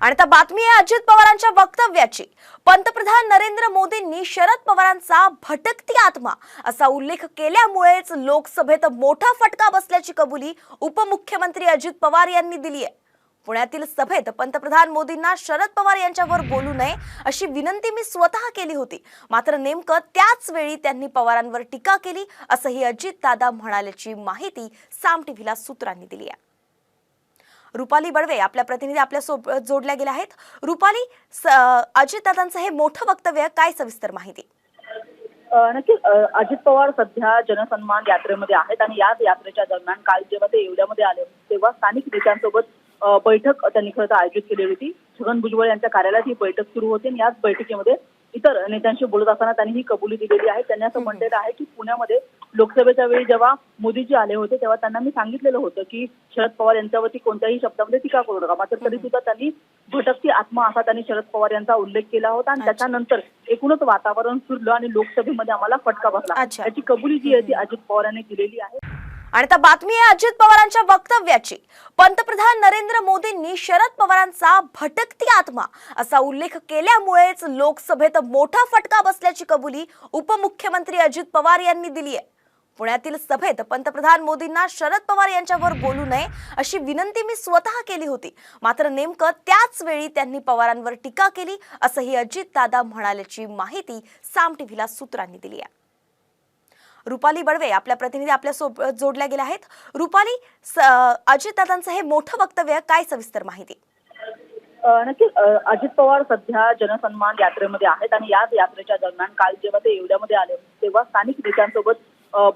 आणि आता बातमी आहे अजित पवारांच्या वक्तव्याची. पंतप्रधान नरेंद्र मोदींनी शरद पवारांचा भटकती आत्मा असा उल्लेख केल्यामुळेच लोकसभेत मोठा फटका बसल्याची कबुली उपमुख्यमंत्री अजित पवार यांनी दिली आहे. पुण्यातील सभेत पंतप्रधान मोदींना शरद पवार यांच्यावर बोलू नये अशी विनंती मी स्वतः केली होती. मात्र नेमकं त्याच वेळी त्यांनी पवारांवर टीका केली असंही अजित दादा म्हणाल्याची माहिती साम टीव्हीला सूत्रांनी दिली आहे. रुपाली बडवे आपल्या प्रतिनिधी आपल्यासोबत जोडल्या गेल्या आहेत. रुपाली अजित दादांचं हे मोठं वक्तव्य काय सविस्तर माहिती? नक्कीच अजित पवार सध्या जनसन्मान यात्रेमध्ये आहेत आणि याच यात्रेच्या दरम्यान काल जेव्हा ते येवल्यामध्ये आले तेव्हा स्थानिक नेत्यांसोबत बैठक त्यांनी खरं तर आयोजित केली होती. छगन भुजबळ यांच्या कार्यालयात ही बैठक सुरू होती आणि याच बैठकीमध्ये इतर नेत्यांशी बोलत असताना त्यांनी ही कबुली दिलेली आहे. त्यांनी असं म्हटलेलं आहे की पुण्यामध्ये लोकसभेच्या वेळी जेव्हा मोदीजी आले होते तेव्हा त्यांना मी सांगितलेलं होतं की शरद पवार यांच्यावरती कोणत्याही शब्दामध्ये टीका करू नका. मात्र तरी सुद्धा त्यांनी भटकती आत्मा असा त्यांनी शरद पवार यांचा उल्लेख केला होता आणि त्याच्यानंतर एकूणच वातावरण सुरलं आणि लोकसभेमध्ये आम्हाला फटका बसला. अच्छा. याची कबुली जी आहे ती अजित पवार यांनी दिलेली आहे. आणि आता बातमी आहे अजित पवारांच्या वक्तव्याची. पंतप्रधान नरेंद्र मोदींनी शरद पवारांचा भटकती आत्मा असा उल्लेख केल्यामुळेच लोकसभेत मोठा फटका बसल्याची कबुली उपमुख्यमंत्री अजित पवार यांनी दिली आहे. पुण्यातील सभेत पंतप्रधान मोदींना शरद पवार यांच्यावर बोलू नये अशी विनंती मी स्वतः केली होती. मात्र नेमकं त्याच वेळी त्यांनी पवारांवर टीका केली असंही अजित दादा म्हणाल्याची माहिती साम टीव्हीला सूत्रांनी दिली आहे. रुपाली बडवे आपल्या प्रतिनिधी आपल्यासोबत जोडल्या गेल्या आहेत. रुपाली अजित दादांचं हे मोठं वक्तव्य काय सविस्तर माहिती? नक्की अजित पवार सध्या जनसन्मान यात्रेमध्ये आहेत आणि याच यात्रेच्या दरम्यान काल जेव्हा ते येवल्यामध्ये आले होते, तेव्हा स्थानिक नेत्यांसोबत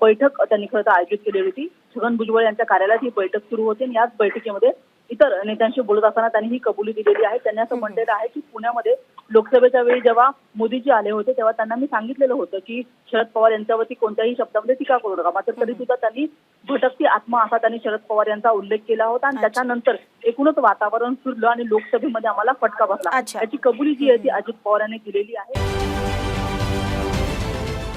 बैठक त्यांनी खरं तर आयोजित केली होती. छगन भुजबळ यांच्या कार्यालयात ही बैठक सुरू होती आणि याच बैठकीमध्ये इतर नेत्यांशी बोलत असताना त्यांनी ही कबुली दिलेली आहे. त्यांनी असं म्हटलेलं आहे की पुण्यामध्ये लोकसभेच्या वेळी जेव्हा मोदीजी आले होते तेव्हा त्यांना मी सांगितलेलं होतं की शरद पवार यांच्यावरती कोणत्याही शब्दामध्ये टीका करू नका. मात्र तरी सुद्धा त्यांनी भटकती आत्मा असा त्यांनी शरद पवार यांचा उल्लेख केला होता आणि त्याच्यानंतर एकूणच वातावरण सुरलं आणि लोकसभेमध्ये आम्हाला फटका बसला. अच्छा. याची कबुली जी आहे ती अजित पवार यांनी दिलेली आहे.